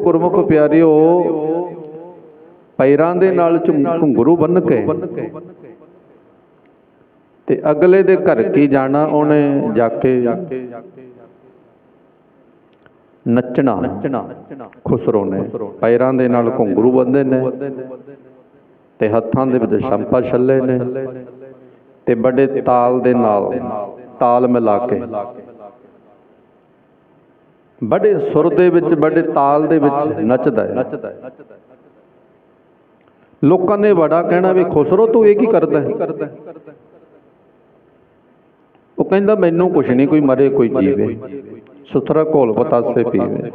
ਗੁਰਮੁਖ ਪਿਆਰਿਓ, ਪੈਰਾਂ ਦੇ ਨਾਲ ਘੁੰਗਰੂ ਬੰਨ ਕੇ ਤੇ ਅਗਲੇ ਦੇ ਘਰ ਕੀ ਜਾਣਾ ਉਹਨੇ ਜਾ ਕੇ ਨੱਚਣਾ, ਖੁਸਰੋ ਨੇ। ਪੈਰਾਂ ਦੇ ਨਾਲ ਘੁੰਗਰੂ ਬੰਦੇ ਨੇ ਤੇ ਹੱਥਾਂ ਦੇ ਵਿੱਚ ਸ਼ੰਪਾ ਛੱਲੇ ਨੇ ਤੇ ਬੜੇ ਤਾਲ ਦੇ ਨਾਲ, ਤਾਲ ਮਿਲਾ ਕੇ ਬੜੇ ਸੁਰ ਦੇ ਵਿੱਚ ਬੜੇ ਤਾਲ ਦੇ ਵਿੱਚ ਨੱਚਦਾ ਹੈ। ਲੋਕਾਂ ਨੇ ਬੜਾ ਕਹਿਣਾ ਵੀ ਖੁਸਰੋ ਤੂੰ ਇਹ ਕੀ ਕਰਦਾ ਹੈ? ਉਹ ਕਹਿੰਦਾ, ਮੈਨੂੰ ਕੁਛ ਨਹੀਂ, ਕੋਈ ਮਰੇ, ਕੋਈ ਜੀਵੇ। ਸੁਥਰਾ ਘੋਲ ਪਤਾਸੇ ਪੀਵੇ।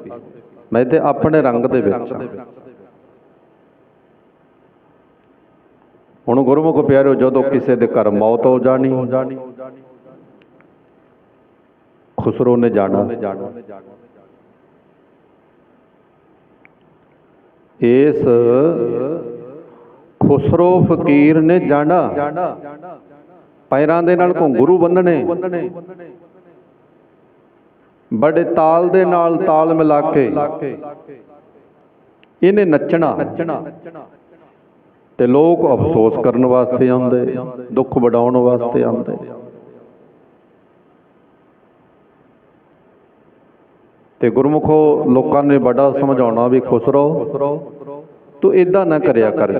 ਮੈਂ ਤੇ ਆਪਣੇ ਰੰਗ ਦੇ ਵਿੱਚ ਹੁਣ ਗੁਰਮੁਖ ਪਿਆਰਿਓ, ਜਦੋਂ ਕਿਸੇ ਦੇ ਘਰ ਮੌਤ ਹੋ ਜਾਣੀ, ਖੁਸਰੋ ਨੇ ਜਾਣਾ। ਇਸ ਖੁਸਰੋ ਫਕੀਰ ਨੇ ਜਾਣਾ। ਪੈਰਾਂ ਦੇ ਨਾਲ ਘੁੰਗਰੂ ਬੰਨਣੇ। ਬੜੇ ਤਾਲ ਦੇ ਨਾਲ ਤਾਲ ਮਿਲਾ ਕੇ ਇਹਨੇ ਨੱਚਣਾ। ਤੇ ਲੋਕ ਅਫਸੋਸ ਕਰਨ ਵਾਸਤੇ ਆਉਂਦੇ, ਦੁੱਖ ਵਡਾਉਣ ਵਾਸਤੇ ਆਉਂਦੇ। ਤੇ ਗੁਰਮੁਖੋ ਲੋਕਾਂ ਨੇ ਬੜਾ ਸਮਝਾਉਣਾ ਵੀ ਖੁਸ਼ ਰਹੋ, ਤੂੰ ਇਦਾਂ ਨਾ ਕਰਿਆ ਕਰ।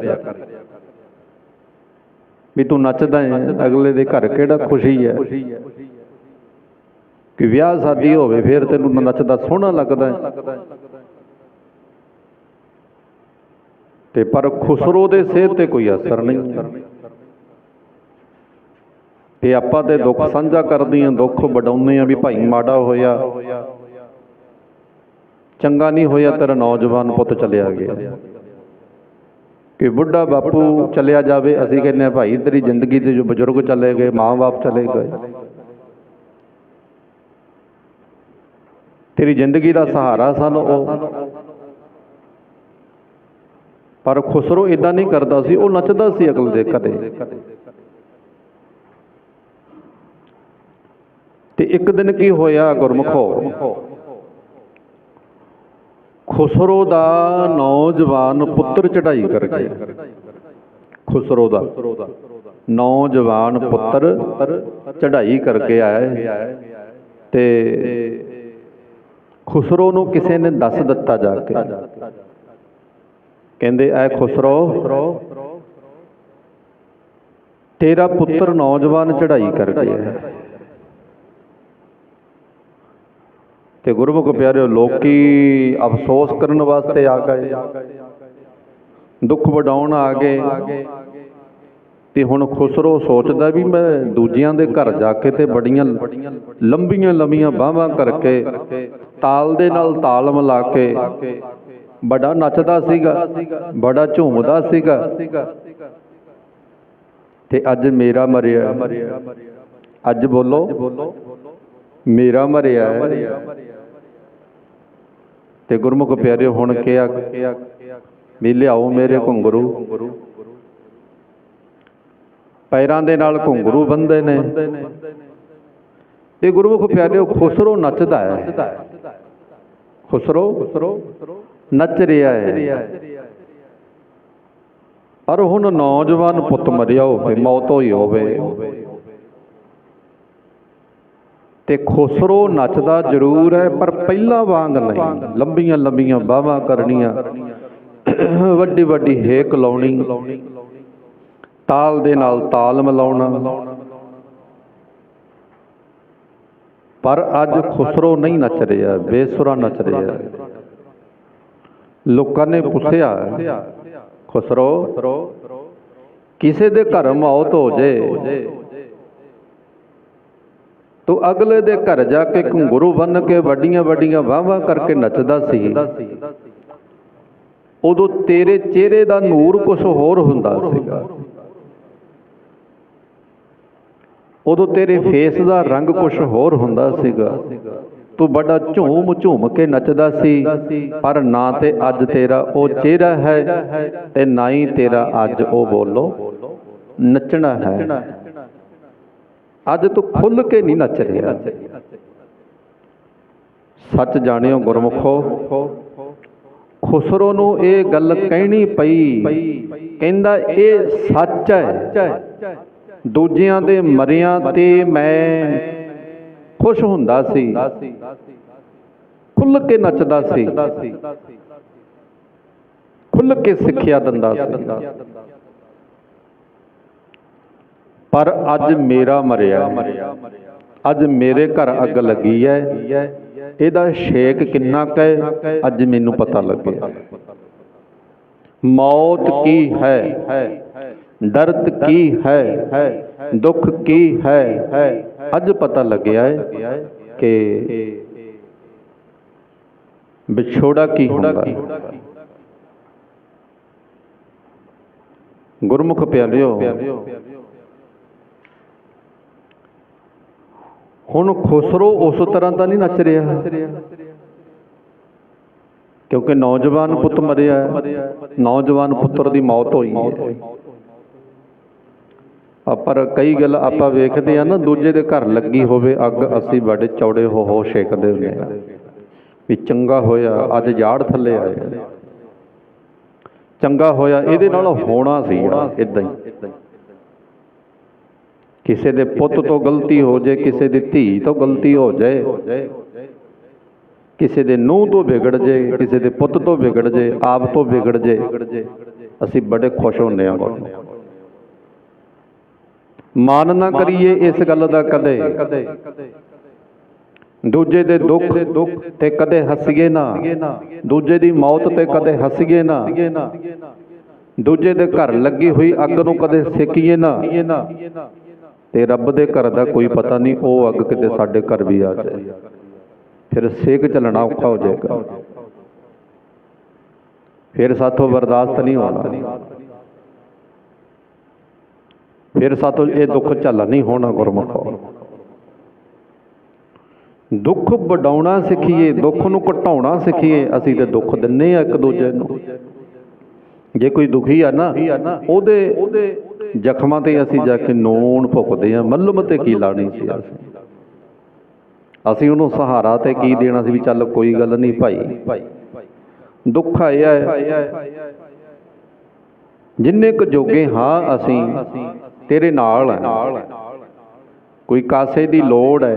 ਵੀ ਤੂੰ ਨੱਚਦਾ ਹੈ ਅਗਲੇ ਦੇ ਘਰ ਕਿਹੜਾ ਖੁਸ਼ੀ ਹੈ? ਕਿ ਵਿਆਹ ਸ਼ਾਦੀ ਹੋਵੇ, ਫਿਰ ਤੈਨੂੰ ਨੱਚਦਾ ਸੋਹਣਾ ਲੱਗਦਾ ਹੈ ਤੇ ਪਰ ਖੁਸਰੋ ਦੇ ਸਿਹਤ ਤੇ ਕੋਈ ਅਸਰ ਨਹੀਂ। ਤੇ ਆਪਾਂ ਤੇ ਦੁੱਖ ਸਾਂਝਾ ਕਰਦੇ ਆਂ ਦੁੱਖ ਵਡਾਉਂਦੇ ਆਂ ਵੀ ਭਾਈ ਮਾੜਾ ਹੋਇਆ। ਚੰਗਾ ਨਹੀਂ ਹੋਇਆ ਤੇਰਾ ਨੌਜਵਾਨ ਪੁੱਤ ਚਲਿਆ ਗਿਆ। ਕਿ ਬੁੱਢਾ ਬਾਪੂ ਚਲਿਆ ਜਾਵੇ, ਅਸੀਂ ਕਹਿੰਦੇ ਆ ਭਾਈ ਤੇਰੀ ਜ਼ਿੰਦਗੀ ਦੇ ਜੋ ਬਜ਼ੁਰਗ ਚਲੇ ਗਏ ਮਾਂ-ਬਾਪ ਚਲੇ ਗਏ। ਤੇਰੀ ਜ਼ਿੰਦਗੀ ਦਾ ਸਹਾਰਾ ਸਨ ਉਹ। ਪਰ ਖੁਸਰੋ ਇਦਾਂ ਨਹੀਂ ਕਰਦਾ ਸੀ, ਉਹ ਨੱਚਦਾ ਸੀ ਅਗਲੇ ਦੇ ਕਦੇ। ਤੇ ਇੱਕ ਦਿਨ ਕੀ ਹੋਇਆ ਗੁਰਮਖੋ? ਖੁਸਰੋ ਦਾ ਨੌਜਵਾਨ ਪੁੱਤਰ ਚੜਾਈ ਕਰ ਖੁਸਰੋ ਦਾ ਨੌਜਵਾਨ ਪੁੱਤਰ ਚੜਾਈ ਕਰਕੇ ਆਇਆ ਤੇ ਖੁਸਰੋ ਨੂੰ ਕਿਸੇ ਨੇ ਦੱਸ ਦਿੱਤਾ ਜਾ ਕੇ। ਕਹਿੰਦੇ, ਐ ਖੁਸਰੋ, ਤੇਰਾ ਪੁੱਤਰ ਨੌਜਵਾਨ ਚੜਾਈ ਕਰ ਗਿਆ ਹੈ ਤੇ ਗੁਰਮੁਖ ਪਿਆਰਿਓ, ਲੋਕੀ ਅਫਸੋਸ ਕਰਨ ਵਾਸਤੇ ਆ ਗਏ। ਦੁੱਖ ਵਡਾਉਣ ਆ ਗਏ। ਤੇ ਹੁਣ ਖੁਸਰੋ ਸੋਚਦਾ ਵੀ ਮੈਂ ਦੂਜਿਆਂ ਦੇ ਘਰ ਜਾ ਕੇ ਤੇ ਬੜੀਆਂ ਲੰਬੀਆਂ ਲੰਮੀਆਂ ਬਾਹਾਂ ਕਰਕੇ ਤਾਲ ਦੇ ਨਾਲ ਤਾਲ ਮਿਲਾ ਕੇ ਬੜਾ ਨੱਚਦਾ ਸੀਗਾ, ਬੜਾ ਝੂਮਦਾ ਸੀਗਾ। ਤੇ ਅੱਜ ਮੇਰਾ ਮਰਿਆ। ਅੱਜ ਬੋਲੋ, ਮੇਰਾ ਮਰਿਆ। ਤੇ ਗੁਰਮੁਖ ਪਿਆਰਿਓ ਹੁਣ ਕਿਹਾ ਵੀ ਲਿਆਓ ਮੇਰੇ ਘੁੰਗਰੂ। ਪੈਰਾਂ ਦੇ ਨਾਲ ਘੁੰਗਰੂ ਬੰਦੇ ਨੇ। ਤੇ ਗੁਰਮੁਖ ਪਿਆਰਿਓ ਖੁਸਰੋ ਨੱਚਦਾ ਹੈ। ਖੁਸਰੋ ਨੱਚ ਰਿਹਾ ਹੈ। ਪਰ ਹੁਣ ਨੌਜਵਾਨ ਪੁੱਤ ਮਰਿਆ ਹੋਵੇ ਮੌਤ ਹੋਈ ਹੋਵੇ। ਤੇ ਖੁਸਰੋ ਨੱਚਦਾ ਜ਼ਰੂਰ ਹੈ, ਪਰ ਪਹਿਲਾਂ ਵਾਂਗ ਨਹੀਂ। ਲੰਬੀਆਂ ਲੰਬੀਆਂ ਬਾਹਾਂ ਕਰਨੀਆਂ। ਵੱਡੀ ਵੱਡੀ ਹੇਕ ਲਾਉਣੀ। ਤਾਲ ਦੇ ਨਾਲ ਤਾਲ ਮਿਲਾਉਣਾ। ਪਰ ਅੱਜ ਖੁਸਰੋ ਨਹੀਂ ਨੱਚ ਰਿਹਾ, ਬੇਸੁਰਾ ਨੱਚ ਰਿਹਾ। ਲੋਕਾਂ ਨੇ ਪੁੱਛਿਆ, ਖੁਸਰੋ, ਕਿਸੇ ਦੇ ਘਰ ਮੌਤ ਹੋ ਜੇ? ਤੂੰ ਅਗਲੇ ਦੇ ਘਰ ਜਾ ਕੇ ਘੁੰਗਰੂ ਬੰਨ ਕੇ ਵੱਡੀਆਂ ਵੱਡੀਆਂ ਵਾਹਾਂ ਕਰਕੇ ਨੱਚਦਾ ਸੀ। ਉਦੋਂ ਤੇਰੇ ਚਿਹਰੇ ਦਾ ਨੂਰ ਕੁਝ ਹੋਰ ਹੁੰਦਾ ਸੀਗਾ। ਉਦੋਂ ਤੇਰੇ ਫੇਸ ਦਾ ਰੰਗ ਕੁਝ ਹੋਰ ਹੁੰਦਾ ਸੀਗਾ। ਤੂੰ ਬੜਾ ਝੂਮ ਝੂਮ ਕੇ ਨੱਚਦਾ ਸੀ, ਪਰ ਨਾ ਤੇ ਅੱਜ ਤੇਰਾ ਉਹ ਚਿਹਰਾ ਹੈ ਤੇ ਨਾ ਹੀ ਤੇਰਾ ਅੱਜ ਉਹ ਬੋਲੋ, ਨੱਚਣਾ ਹੈ। ਅੱਜ ਤੂੰ ਖੁੱਲ ਕੇ ਨਹੀਂ ਨੱਚ ਰਿਹਾ। ਸੱਚ ਜਾਣਿਓ ਗੁਰਮੁਖੋ, ਖੁਸਰੋ ਨੂੰ ਇਹ ਗੱਲ ਕਹਿਣੀ ਪਈ, ਕਹਿੰਦਾ ਇਹ ਸੱਚ ਹੈ। ਦੂਜਿਆਂ ਦੇ ਮਰਿਆਂ ਤੇ ਮੈਂ ਖੁਸ਼ ਹੁੰਦਾ ਸੀ। ਖੁੱਲ ਕੇ ਨੱਚਦਾ ਸੀ। ਖੁੱਲ ਕੇ ਸਿੱਖਿਆ ਦਿੰਦਾ ਸੀ। ਪਰ ਅੱਜ ਮੇਰਾ ਮਰਿਆ ਅੱਜ ਮੇਰੇ ਘਰ ਅੱਗ ਲੱਗੀ ਹੈ। ਇਹਦਾ ਛੇਕ ਕਿੰਨਾ ਕੁ ਅੱਜ ਮੈਨੂੰ ਪਤਾ ਲੱਗਿਆ। ਮੌਤ ਕੀ ਹੈ? ਦਰਦ ਕੀ ਹੈ? ਦੁੱਖ ਕੀ ਹੈ? ਅੱਜ ਪਤਾ ਲੱਗਿਆ ਹੈ ਕਿ ਵਿਛੋੜਾ ਕੀ ਹੁੰਦਾ ਹੈ? ਗੁਰਮੁਖ ਪਿਆਰਿਓ ਹੁਣ ਖੁਸਰੋ ਉਸ ਤਰ੍ਹਾਂ ਤਾਂ ਨਹੀਂ ਨੱਚ ਰਿਹਾ। ਕਿਉਂਕਿ ਨੌਜਵਾਨ ਪੁੱਤ ਮਰਿਆ ਨੌਜਵਾਨ ਪੁੱਤਰ ਦੀ ਮੌਤ ਹੋਈ ਹੈ। ਪਰ ਕਈ ਗੱਲ ਆਪਾਂ ਵੇਖਦੇ ਆ ਨਾ, ਦੂਜੇ ਦੇ ਘਰ ਲੱਗੀ ਹੋਵੇ ਅੱਗ, ਅਸੀਂ ਬੜੇ ਚੌੜੇ ਹੋ ਹੋ ਛੇਕਦੇ ਹੁੰਦੇ ਆ ਵੀ ਚੰਗਾ ਹੋਇਆ, ਅੱਜ ਜਾੜ ਥੱਲੇ ਆਏ ਚੰਗਾ ਹੋਇਆ, ਇਹਦੇ ਨਾਲ ਹੋਣਾ ਸੀ, ਇਦਾਂ ਹੀ। ਕਿਸੇ ਦੇ ਪੁੱਤ ਤੋਂ ਗਲਤੀ ਹੋ ਜਾਏ, ਕਿਸੇ ਦੀ ਧੀ ਤੋਂ ਗਲਤੀ ਹੋ ਜਾਏ, ਕਿਸੇ ਦੇ ਨੂੰਹ ਤੋਂ ਵਿਗੜ ਜਾਏ, ਕਿਸੇ ਦੇ ਪੁੱਤ ਤੋਂ ਵਿਗੜ ਜਾਏ, ਆਪ ਤੋਂ ਵਿਗੜ ਜਾਏ, ਅਸੀਂ ਬੜੇ ਖੁਸ਼ ਹੁੰਦੇ ਹਾਂ ਬਹੁਤ। ਮਾਨ ਨਾ ਕਰੀਏ ਇਸ ਗੱਲ ਦਾ ਕਦੇ। ਦੂਜੇ ਦੇ ਦੁੱਖ ਤੇ ਕਦੇ ਹੱਸੀਏ ਨਾ। ਦੂਜੇ ਦੀ ਮੌਤ ਤੇ ਕਦੇ ਹੱਸੀਏ ਨਾ। ਦੂਜੇ ਦੇ ਘਰ ਲੱਗੀ ਹੋਈ ਅੱਗ ਨੂੰ ਕਦੇ ਸੇਕੀਏ ਨਾ। ਤੇ ਰੱਬ ਦੇ ਘਰ ਦਾ ਕੋਈ ਪਤਾ ਨਹੀਂ, ਉਹ ਅੱਗ ਕਿਤੇ ਸਾਡੇ ਘਰ ਵੀ ਆ ਜਾਏ। ਫਿਰ ਸੇਕ ਚੱਲਣਾ ਔਖਾ ਹੋ ਜਾਏਗਾ। ਫਿਰ ਸਾਥੋਂ ਬਰਦਾਸ਼ਤ ਨਹੀਂ ਹੋਣਾ। ਫਿਰ ਸਾਥੋਂ ਇਹ ਦੁੱਖ ਝੱਲ ਨਹੀਂ ਹੋਣਾ ਗੁਰਮੁਖੋ। ਦੁੱਖ ਵਡਾਉਣਾ ਸਿੱਖੀਏ, ਦੁੱਖ ਨੂੰ ਘਟਾਉਣਾ ਸਿੱਖੀਏ, ਅਸੀਂ ਤੇ ਦੁੱਖ ਦਿੰਨੇ ਆ ਇੱਕ ਦੂਜੇ ਨੂੰ। ਜੇ ਕੋਈ ਦੁਖੀ ਆ ਨਾ, ਉਹਦੇ ਜ਼ਖਮਾਂ ਤੇ ਅਸੀਂ ਜਾ ਕੇ ਨੂਣ ਭੁੱਕਦੇ ਆ ਮੱਲਮ ਤੇ ਕੀ ਲਾਣੀ ਸੀ ਅਸੀਂ? ਅਸੀਂ ਉਹਨੂੰ ਸਹਾਰਾ ਤੇ ਕੀ ਦੇਣਾ ਸੀ ਵੀ ਚੱਲ ਕੋਈ ਗੱਲ ਨਹੀਂ ਭਾਈ। ਦੁੱਖ ਆਇਆ ਹੈ ਜਿੰਨੇ ਕੁ ਜੋਗੇ ਹਾਂ ਅਸੀਂ, ਤੇਰੇ ਨਾਲ ਕੋਈ ਕਾਸੇ ਦੀ ਲੋੜ ਹੈ,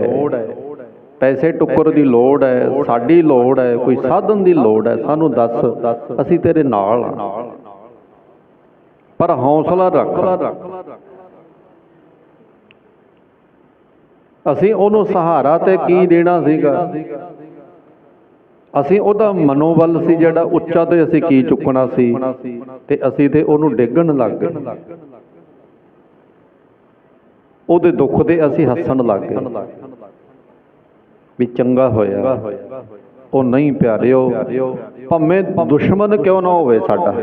ਪੈਸੇ ਟੁੱਕਰ ਦੀ ਲੋੜ ਹੈ, ਸਾਡੀ ਲੋੜ ਹੈ, ਕੋਈ ਸਾਧਨ ਦੀ ਲੋੜ ਹੈ, ਸਾਨੂੰ ਦੱਸ, ਅਸੀਂ ਤੇਰੇ ਨਾਲ ਹਾਂ ਪਰ ਹੌਸਲਾ ਰੱਖ। ਅਸੀਂ ਉਹਨੂੰ ਸਹਾਰਾ ਤੇ ਕੀ ਦੇਣਾ ਸੀਗਾ? ਅਸੀਂ ਉਹਦਾ ਮਨੋਬਲ ਸੀ ਜਿਹੜਾ ਉੱਚਾ ਤੇ ਅਸੀਂ ਕੀ ਚੁੱਕਣਾ ਸੀ ਤੇ ਅਸੀਂ ਤੇ ਉਹਨੂੰ ਡੇਗਣ ਲੱਗ ਗਏ। ਉਹਦੇ ਦੁੱਖ ਤੇ ਅਸੀਂ ਹੱਸਣ ਲੱਗ ਗਏ। ਵੀ ਚੰਗਾ ਹੋਇਆ। ਉਹ ਨਹੀਂ ਪਿਆਰਿਓ। ਭਾਵੇਂ ਦੁਸ਼ਮਣ ਕਿਉਂ ਨਾ ਹੋਵੇ ਸਾਡਾ।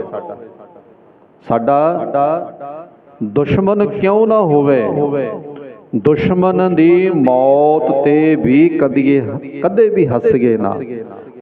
ਸਾਡਾ ਦੁਸ਼ਮਣ ਕਿਉਂ ਨਾ ਹੋਵੇ? ਦੁਸ਼ਮਣ ਦੀ ਮੌਤ ਤੇ ਵੀ ਕਦੀ ਕਦੇ ਵੀ ਹੱਸ ਗਏ ਨਾ।